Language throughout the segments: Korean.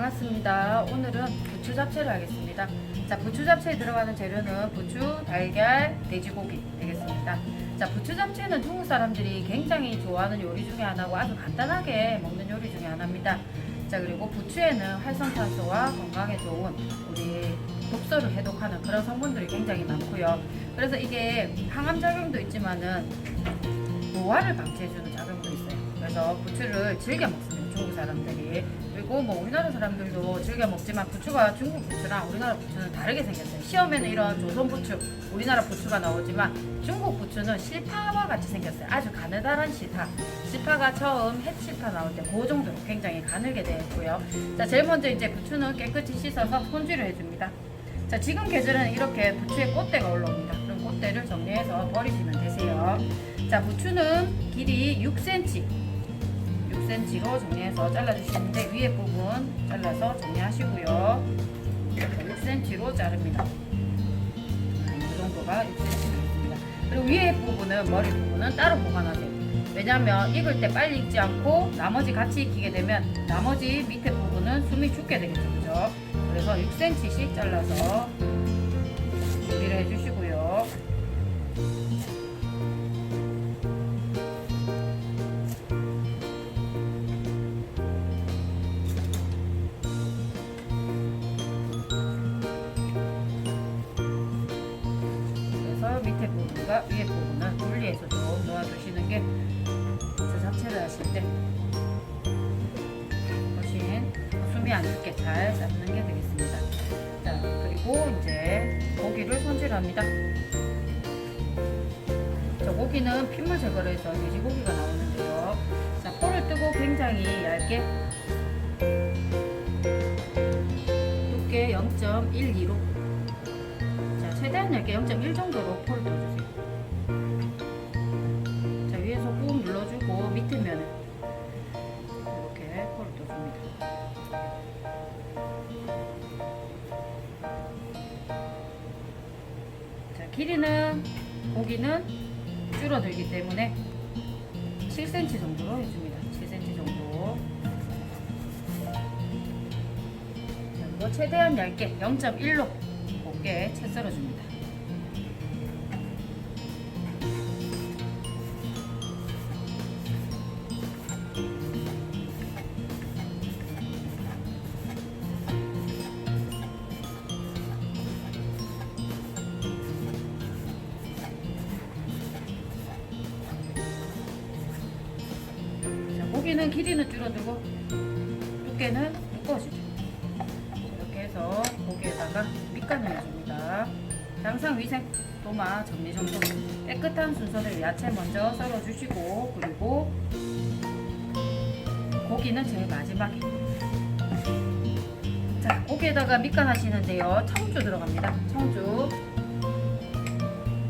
반갑습니다. 오늘은 부추 잡채를 하겠습니다. 자, 부추 잡채에 들어가는 재료는 부추, 달걀, 돼지고기 되겠습니다. 자, 부추 잡채는 중국 사람들이 굉장히 좋아하는 요리 중에 하나고 아주 간단하게 먹는 요리 중에 하나입니다. 자, 그리고 부추에는 활성탄소와 건강에 좋은 우리 독소를 해독하는 그런 성분들이 굉장히 많고요. 그래서 이게 항암 작용도 있지만은 노화를 방지해주는 작용도 있어요. 그래서 부추를 즐겨 먹습니다. 중국 사람들이. 그리고 뭐 우리나라 사람들도 즐겨 먹지만 부추가 중국 부추랑 우리나라 부추는 다르게 생겼어요. 시험에는 이런 조선 부추, 우리나라 부추가 나오지만 중국 부추는 실파와 같이 생겼어요. 아주 가느다란 실파. 실파가 처음 햇실파 나올 때 그 정도로 굉장히 가늘게 되어 있고요. 자, 제일 먼저 이제 부추는 깨끗이 씻어서 손질을 해줍니다. 자, 지금 계절에는 이렇게 부추에 꽃대가 올라옵니다. 그럼 꽃대를 정리해서 버리시면 되세요. 자, 부추는 길이 6cm, 6cm로 정리해서 잘라주시는데 위에 부분 잘라서 정리하시고요. 6cm로 자릅니다. 아, 이 정도가 6cm입니다. 그리고 위에 부분은 머리 부분은 따로 보관하세요. 왜냐하면 익을 때 빨리 익지 않고 나머지 같이 익히게 되면 나머지 밑에 부분은 숨이 죽게 되겠죠. 그죠? 그래서 6cm씩 잘라서 준비를 해주시고 부분과 위에 부분은 분리해서 좀 놓아주시는 게 부추 잡채를 하실 때 훨씬 숨이 안 죽게 잘 삶는 게 되겠습니다. 자, 그리고 이제 고기를 손질합니다. 저 고기는 핏물 제거를 해서 돼지고기가 나오는데요. 자, 포를 뜨고 굉장히 얇게 두께 0.12로 자, 최대한 얇게 0.1 정도로 포를 떠주 길이는 고기는 줄어들기 때문에 7cm 정도로 해줍니다. 7cm 정도. 자, 그리고 최대한 얇게 0.1로 곱게 채 썰어줍니다. 자, 고기는 길이는 줄어들고 두께는 두꺼워지죠. 이렇게 해서 고기에다가 밑간을 해줍니다. 항상 위생 도마 정리 정돈 깨끗한 순서대로 야채 먼저 썰어주시고 그리고 고기는 제일 마지막에. 자 고기에다가 밑간 하시는데요. 청주 들어갑니다. 청주.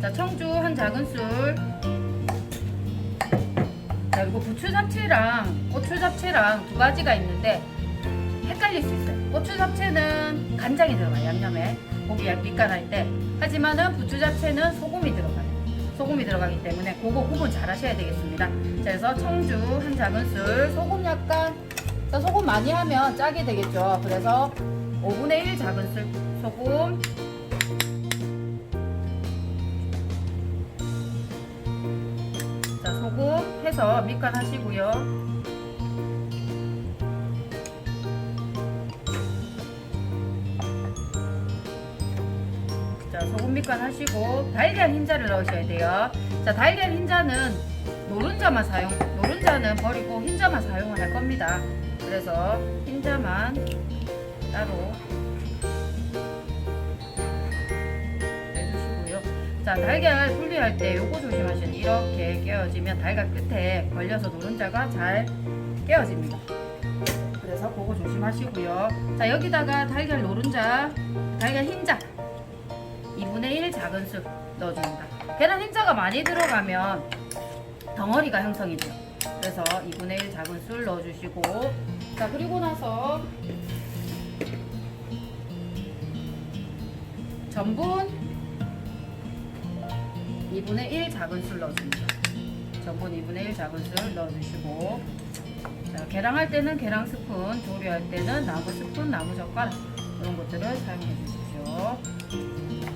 자 청주 한 작은술 자 그리고 부추 잡채랑 고추 잡채랑 두 가지가 있는데 헷갈릴 수 있어요. 고추 잡채는 간장이 들어가요. 양념에 고기 밑간할 때. 하지만은 부추 잡채는 소금이 들어가요. 소금이 들어가기 때문에 그거 구분 잘 하셔야 되겠습니다. 자, 그래서 청주 한 작은술, 소금 약간 자, 소금 많이 하면 짜게 되겠죠. 그래서 5분의 1 작은술 소금 해서 밑간 하시고요. 자, 소금 밑간 하시고 달걀 흰자를 넣으셔야 돼요. 자, 달걀 흰자는 노른자만 사용, 노른자는 버리고 흰자만 사용을 할 겁니다. 그래서 흰자만 따로 자, 달걀 분리할 때 요거 돼요. 이렇게 깨어지면 달걀 끝에 걸려서 노른자가 잘 깨어집니다. 그래서 그거 조심하시고요. 자, 여기다가 달걀 노른자, 달걀 흰자 2분의 1 작은 술 넣어줍니다. 계란 흰자가 많이 들어가면 덩어리가 형성이 돼요. 그래서 2분의 1 작은 술 넣어주시고 자 그리고 나서 전분 2분의 1 작은 술 넣어줍니다. 전분 2분의 1 작은 술 넣어주시고 자 계량할 때는 계량 스푼, 조리할 때는 나무 스푼, 나무 젓가락 이런 것들을 사용해 주십시오.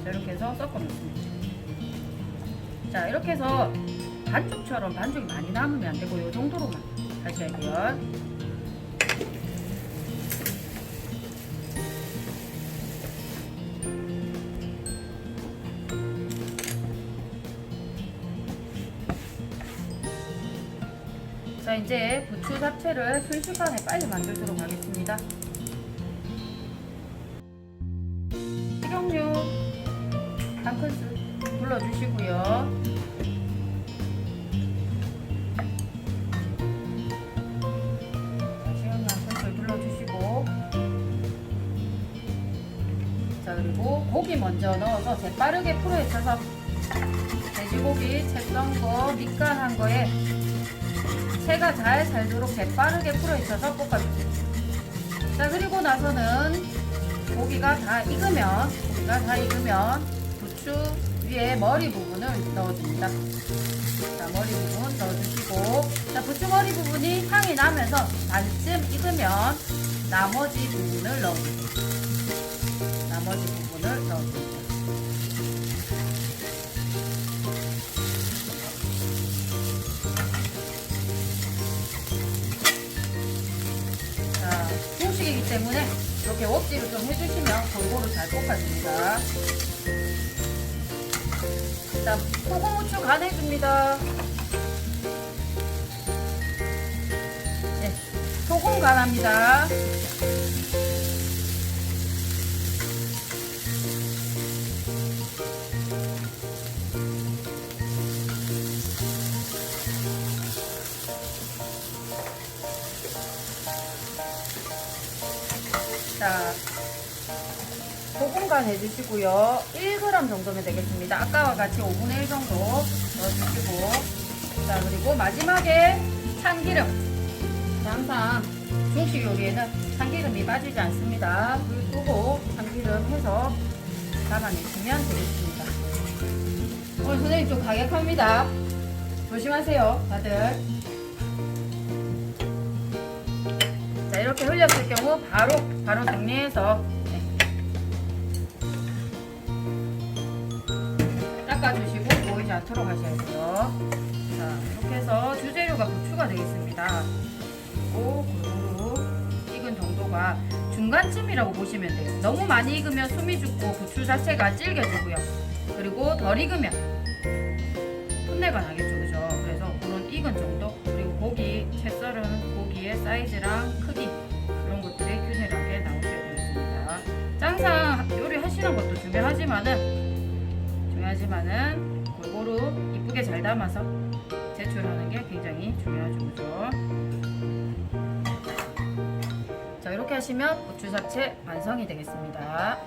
자, 이렇게 해서 섞어 놓습니다. 자, 이렇게 해서 반죽처럼 반죽이 많이 남으면 안 되고 이 정도로만 하셔야 돼요. 자 이제 부추 잡채를 순식간에 빨리 만들도록 하겠습니다. 식용유 한 큰술 불러주시고요. 자, 식용유 한 불러주시고 자 그리고 고기 먼저 넣어서 재빠르게 풀어에 쳐서 돼지고기 채썬 거, 밑간 한 거에 채가 잘 살도록 재빠르게 풀어헤쳐서 볶아주세요. 자 그리고 나서는 고기가 다 익으면 고기가 다 익으면 부추 위에 머리 부분을 넣어줍니다. 자 머리 부분 넣어주시고 자 부추 머리 부분이 향이 나면서 반쯤 익으면 나머지 부분을 넣어주세요. 나머지 부분을 넣어줍니다. 이렇게 웍질을 좀 해주시면 골고루 잘 볶아줍니다. 자, 소금 후추 간해줍니다. 네, 소금 간합니다. 자, 소금 간 해주시고요. 1g 정도면 되겠습니다. 아까와 같이 5분의 1 정도 넣어주시고 자 그리고 마지막에 참기름 자, 항상 중식 요리에는 참기름이 빠지지 않습니다. 불 끄고 참기름 해서 담아내시면 되겠습니다. 오늘 선생님 좀 가격합니다. 조심하세요, 다들. 이렇게 흘렸을 경우 바로 바로 정리해서 네. 닦아주시고 보이지 않도록 하셔야 돼요. 자 이렇게 해서 주재료가 부추가 되겠습니다. 그리고 익은 정도가 중간쯤이라고 보시면 돼요. 너무 많이 익으면 숨이 죽고 부추 자체가 질겨지고요. 그리고 덜 익으면 풋내가 나겠죠, 그죠? 그래서 그런 익은 정도 그리고 고기 채 썰은 고기의 사이즈랑 중요하지만은 중요하지만은 골고루 이쁘게 잘 담아서 제출하는 게 굉장히 중요하죠, 그죠? 자 이렇게 하시면 고추 잡채 완성이 되겠습니다.